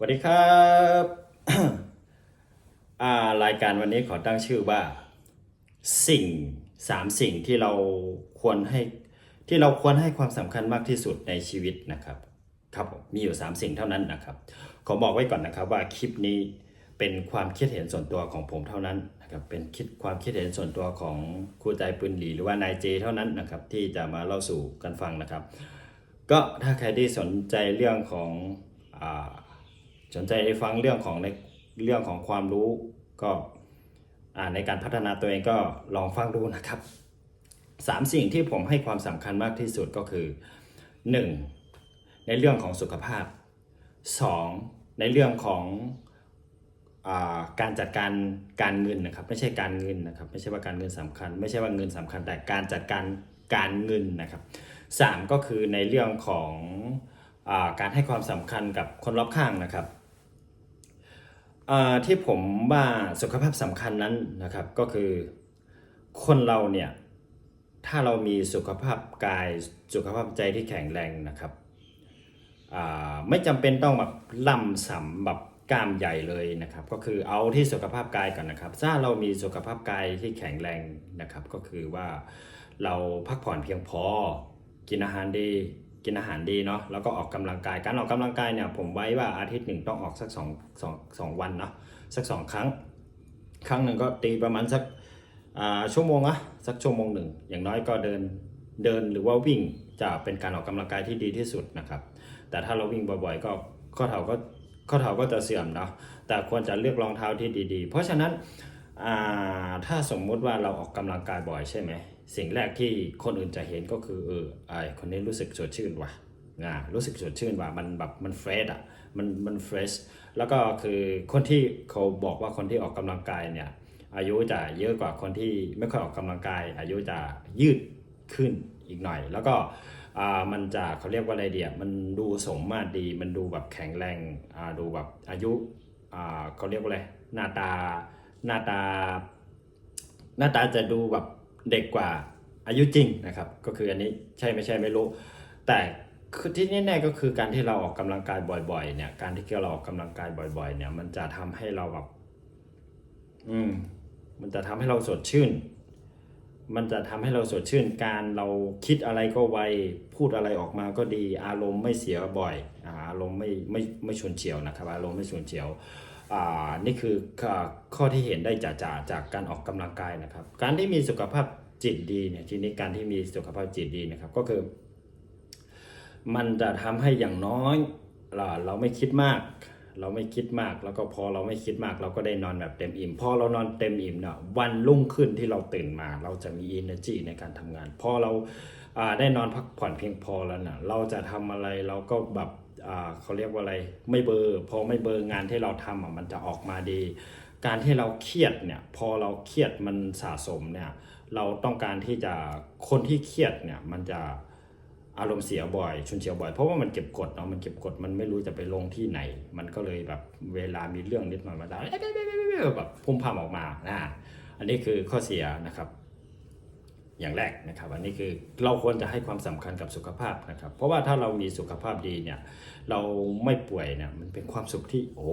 สวัสดีครับรายการวันนี้ขอตั้งชื่อว่า สิ่งสามสิ่งที่เราควรให้ที่เราควรให้ความสำคัญมากที่สุดในชีวิตนะครับครับมีอยู่ 3 สิ่งเท่านั้นนะครับขอบอกไว้ก่อนนะครับว่าคลิปนี้เป็นความคิดเห็นส่วนตัวของผมเท่านั้นนะครับเป็นคิดความคิดเห็นส่วนตัวของครูใจปืนหลีหรือว่านายเจเท่านั้นนะครับที่จะมาเล่าสู่กันฟังนะครับ ก็ถ้าใครที่สนใจเรื่องของอ สนใจฟังเรื่องของในเรื่องของความรู้ก็อ่าในการพัฒนาตัวเองก็ลองฟังดูนะครับสามสิ่งที่ผมให้ความสำคัญมากที่สุดก็คือ 1. ในเรื่องของสุขภาพ 2. ในเรื่องของอการจัดการการเงินนะครับ ไม่ใช่การเงินนะครับ ไม่ใช่ว่าการเงินสำคัญ ไม่ใช่ว่าเงินสำคัญแต่การจัดการการเงินนะครับสามก็คือในเรื่องของ การให้ความสำคัญกับคนรอบข้างนะครับที่ผมว่าสุขภาพสำคัญนั้นนะครับก็คือคนเราเนี่ยถ้าเรามีสุขภาพกายสุขภาพใจที่แข็งแรงนะครับไม่จำเป็นต้องแบบล่ำสัมแบบกล้ามใหญ่เลยนะครับ ก็คือเอาที่สุขภาพกายก่อนนะครับ ถ้าเรามีสุขภาพกายที่แข็งแรงนะครับ ก็คือว่าเราพักผ่อนเพียงพอกินอาหารดี กินอาหารดีเนาะแล้วก็ออกกำลังกายการออกกำลังกายเนี่ยผมไว้ว่าอาทิตย์หนึ่งต้องออกสักสองสองสองวันเนาะสักสองครั้ง ครั้งหนึ่งก็ตีประมาณสักชั่วโมงอะสักชั่วโมงหนึ่งอย่างน้อยก็เดินเดินหรือว่าวิ่งจะเป็นการออกกำลังกายที่ดีที่สุดนะครับ แต่ถ้าเราวิ่งบ่อยๆ ก็ข้อเท้าก็ข้อเท้าก็จะเสื่อมเนาะแต่ควรจะเลือกรองเท้าที่ดีๆ เพราะฉะนั้นถ้าสมมุติว่าเราออกกำลังกายบ่อยใช่ไหม สิ่งแรกที่คนอื่นจะเห็นก็คือเออไอคนนี้รู้สึกสดชื่นว่ะอ่ารู้สึกสดชื่นว่ะมันแบบมันเฟรชอะมันมันเฟรชแล้วก็คือคนที่เขาบอกว่าคนที่ออกกำลังกายเนี่ยอายุจะเยอะกว่าคนที่ไม่ค่อยออกกำลังกาย อายุจะยืดขึ้นอีกหน่อย แล้วก็มันจะเขาเรียกว่าอะไรเดียมันดูสมมาตรดี มันดูแบบแข็งแรงดูแบบอายุเขาเรียกว่าอะไรหน้าตาหน้าตา หน้าตาจะดูแบบ เด็กกว่าอายุจริงนะครับ ก็คืออันนี้ใช่ไม่ใช่ไม่รู้ แต่ที่แน่ๆก็คือการที่เราออกกำลังกายบ่อยๆ เนี่ยการที่เราออกกำลังกายบ่อย ๆ เนี่ย มันจะทำให้เราแบบอืม มันจะทำให้เราสดชื่น มันจะทำให้เราสดชื่น การเราคิดอะไรก็ไว พูดอะไรออกมาก็ดี อารมณ์ไม่เสียบ่อย อารมณ์ไม่ไม่ไม่ชวนเฉียวนะครับ อารมณ์ไม่ชวนเฉียว นี่คือข้อที่เห็นได้จากจากจากการออกกำลังกายนะครับ การที่มีสุขภาพจิตดีเนี่ยทีนี้การที่มีสุขภาพจิตดีนะครับก็คือ มันจะทำให้อย่างน้อยเราเราไม่คิดมาก เราไม่คิดมากแล้วก็พอเราไม่คิดมาก เราก็ได้นอนแบบเต็มอิ่มพอเรานอนเต็มอิ่มเนี่ยวันรุ่งขึ้นที่เราตื่นมา เราจะมี energy ในการทำงาน พอเราได้นอนพักผ่อนเพียงพอแล้วนะเราจะทำอะไรเราก็แบบ เขาเรียกว่าอะไรไม่เบอร์พอไม่เบอร์งานที่เราทำอะมันจะออกมาดี การที่เราเครียดเนี่ยพอเราเครียดมันสะสมเนี่ยเราต้องการที่จะคนที่เครียดเนี่ยมันจะอารมณ์เสียบ่อยชุนเฉียวบ่อยเพราะว่ามันเก็บกดเนาะมันเก็บกดมันไม่รู้จะไปลงที่ไหน มันก็เลยแบบเวลามีเรื่องนิดหน่อยมาได้แบบพุ่มพำออกมานะอันนี้คือข้อเสียนะครับ อย่างแรกนะครับอันนี้คือเราควรจะให้ความสำคัญกับสุขภาพนะครับ เพราะว่าถ้าเรามีสุขภาพดีเนี่ยเราไม่ป่วยเนี่ยมันเป็นความสุขที่โอ้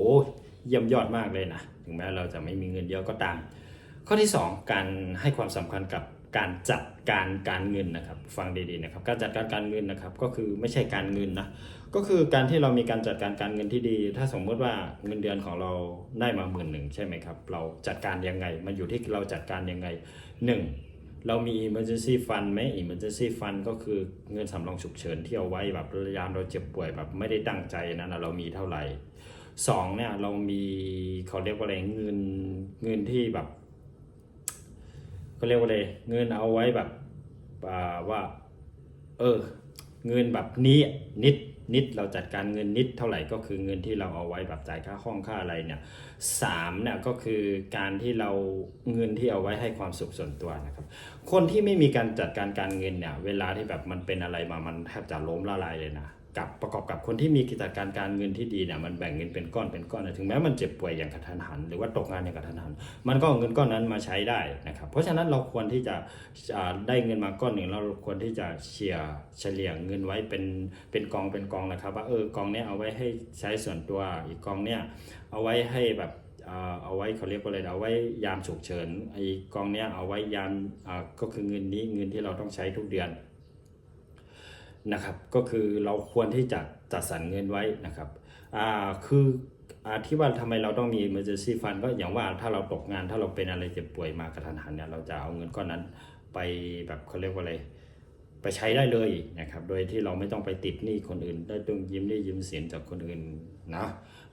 เยี่ยมยอดมากเลยนะถึงแม้เราจะไม่มีเงินเยอะก็ตาม ข้อที่ 2 การให้ความสำคัญกับการจัดการการเงินนะครับ ฟังดีๆนะครับ การจัดการการเงินนะครับก็คือไม่ใช่การเงินนะก็คือการที่เรามีการจัดการการเงินที่ดี ถ้าสมมติว่าเงินเดือนของเราได้มาหมื่นหนึ่งใช่ไหมครับเราจัดการยังไง มันอยู่ที่เราจัดการยังไงหนึ่ง เรามี emergency fund ไหม emergency fund ก็คือเงินสำรองฉุกเฉินที่เอาไว้แบบยามเราเจ็บป่วยแบบไม่ได้ตั้งใจนั้นะเรามีเท่าไหร่สองเนี่ยเรามีเขาเรียกว่าอะไรเงินเงินที่แบบก็เรียกว่าเลยเงินเอาไว้แบบว่า เออ เงินแบบนี้นิด นิดเราจัดการเงินนิดเท่าไหร่ก็คือเงินที่เราเอาไว้แบบจ่ายค่าห้องค่าอะไรเนี่ยสามเนี่ยก็คือการที่เราเงินที่เอาไว้ให้ความสุขส่วนตัวนะครับคนที่ไม่มีการจัดการการเงินเนี่ยเวลาที่แบบมันเป็นอะไรมามันแทบจะล้มละลายเลยนะ กับประกอบกับคนที่มีกิจการการเงินที่ดีเนี่ยมันแบ่งเงินเป็นก้อนเป็นก้อนนะถึงแม้มันเจ็บป่วยอย่างกระทันหัน หรือว่าตกงานอย่างกระทันหัน มันก็เอาเงินก้อนนั้นมาใช้ได้นะครับ เพราะฉะนั้นเราควรที่จะได้เงินมาก้อนหนึ่งเราควรที่จะเชียร์เฉลี่ยเงินไว้เป็นเป็นกองเป็นกองนะครับ ว่าเออกองเนี้ยเอาไว้ให้ใช้ส่วนตัวอีกกองเนี้ยเอาไว้ให้แบบอ่าเอาไว้เขาเรียกว่าอะไรเอาไว้ยามฉุกเฉินไอ้กองเนี้ยเอาไว้ยามก็คือเงินนี้เงินที่เราต้องใช้ทุกเดือน นะครับก็คือเราควรที่จะจัดสรรเงินไว้นะครับอ่าคืออ่าที่ว่าทำไมเราต้องมี emergency fund ก็อย่างว่าถ้าเราตกงานถ้าเราเป็นอะไรเจ็บป่วยมากระทันหันเนี่ยเราจะเอาเงินก้อนนั้นไปแบบเขาเรียกว่าอะไรไปใช้ได้เลยนะครับโดยที่เราไม่ต้องไปติดหนี้คนอื่น ได้ต้องยืมหนี้ยืมสินจากคนอื่นนะ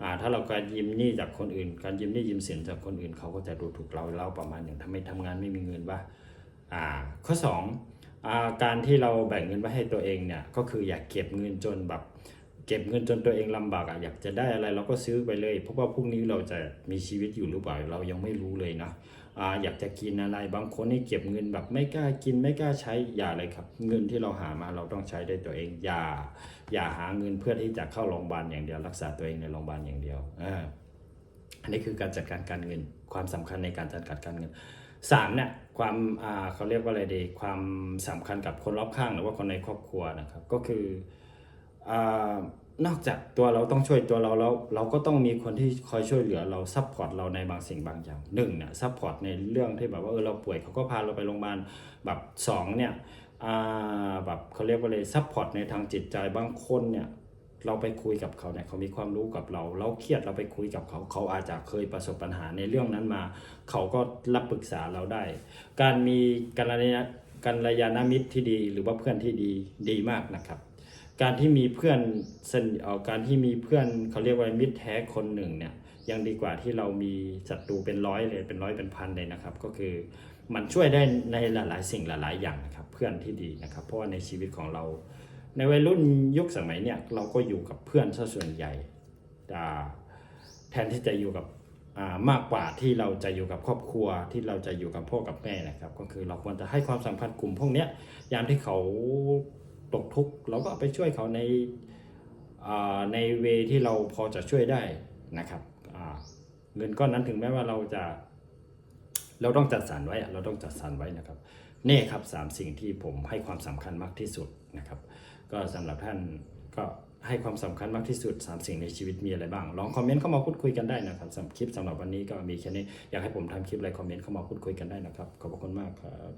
อ่าถ้าเราการยืมหนี้จากคนอื่น การยืมหนี้ยืมสินจากคนอื่นเขาก็จะดูถูกเราเราประมาณอย่างทำไมทำงานไม่มีเงินวะอ่าข้อสอง การที่เราแบ่งเงินไว้ให้ตัวเองเนี่ยก็คืออยากเก็บเงินจนแบบ เก็บเงินจนตัวเองลำบากอะอยากจะได้อะไรเราก็ซื้อไปเลยเพราะว่าพรุ่งนี้เราจะมีชีวิตอยู่หรือเปล่าเรายังไม่รู้เลยนะอาอยากจะกินอะไรบางคนนี่เก็บเงินแบบไม่กล้ากินไม่กล้าใช้อย่าเลยครับ เงินที่เราหามาเราต้องใช้ด้วยตัวเองอย่า อย่าหาเงินเพื่อที่จะเข้าโรงพยาบาลอย่างเดียว รักษาตัวเองในโรงพยาบาลอย่างเดียวอ่าอันนี้คือการจัดการการเงิน ความสำคัญในการจัดการการเงิน สามเนี่ยความอ่าเขาเรียกว่าอะไรดีความสำคัญกับคนรอบข้างหรือว่าคนในครอบครัวนะครับก็คืออ่านอกจากตัวเราต้องช่วยตัวเราแล้วเราก็ต้องมีคนที่คอยช่วยเหลือเราซัพพอร์ตเราในบางสิ่งบางอย่างหนึ่งเนี่ยซัพพอร์ตในเรื่องที่แบบว่าเออเราป่วยเขาก็พาเราไปโรงพยาบาลแบบสองเนี่ยอ่าแบบเขาเรียกว่าอะไรซัพพอร์ตในทางจิตใจบางคนเนี่ย เราไปคุยกับเขาเนี่ยเขามีความรู้กับเรา เราเครียดเราไปคุยกับเขา เขาอาจจะเคยประสบปัญหาในเรื่องนั้นมา เขาก็รับปรึกษาเราได้ การมีกัลยาณกัลยาณมิตรที่ดี หรือว่าเพื่อนที่ดีดีมากนะครับ การที่มีเพื่อนสนเอาการที่มีเพื่อนเขาเรียกว่ามิตรแท้คนหนึ่งเนี่ยยังดีกว่าที่เรามีศัตรูเป็นร้อยเลยเป็นร้อยเป็นพันเลยนะครับ ก็คือมันช่วยได้ในหลาย ๆ สิ่งหลาย ๆ อย่างนะครับ เพื่อนที่ดีนะครับ เพราะว่าในชีวิตของเรา ในวัยรุ่นยุคสมัยเนี่ยเราก็อยู่กับเพื่อนซะส่วนใหญ่อ่แทนที่จะอยู่กับมากกว่าที่เราจะอยู่กับครอบครัวที่เราจะอยู่กับพ่อกับแม่นะครับ ก็คือเราควรจะให้ความสำคัญกลุ่มพวกนี้ยามที่เขาตกทุกข์เราก็ไปช่วยเขาในในเวที่เราพอจะช่วยได้นะครับเงินก้อนนั้นถึงแม้ว่าเราจะ เราต้องจัดสรรไว้เราต้องจัดสรรไว้นะครับ นี่ครับสามสิ่งที่ผมให้ความสำคัญมากที่สุดนะครับ ก็สำหรับท่านก็ให้ความสำคัญมากที่สุด 3 สิ่งในชีวิตมีอะไรบ้าง ลองคอมเมนต์เข้ามาพูดคุยกันได้นะครับสำหรับคลิปสำหรับวันนี้ก็มีแค่นี้ อยากให้ผมทำคลิปอะไรคอมเมนต์เข้ามาพูดคุยกันได้นะครับ ขอบคุณมากครับ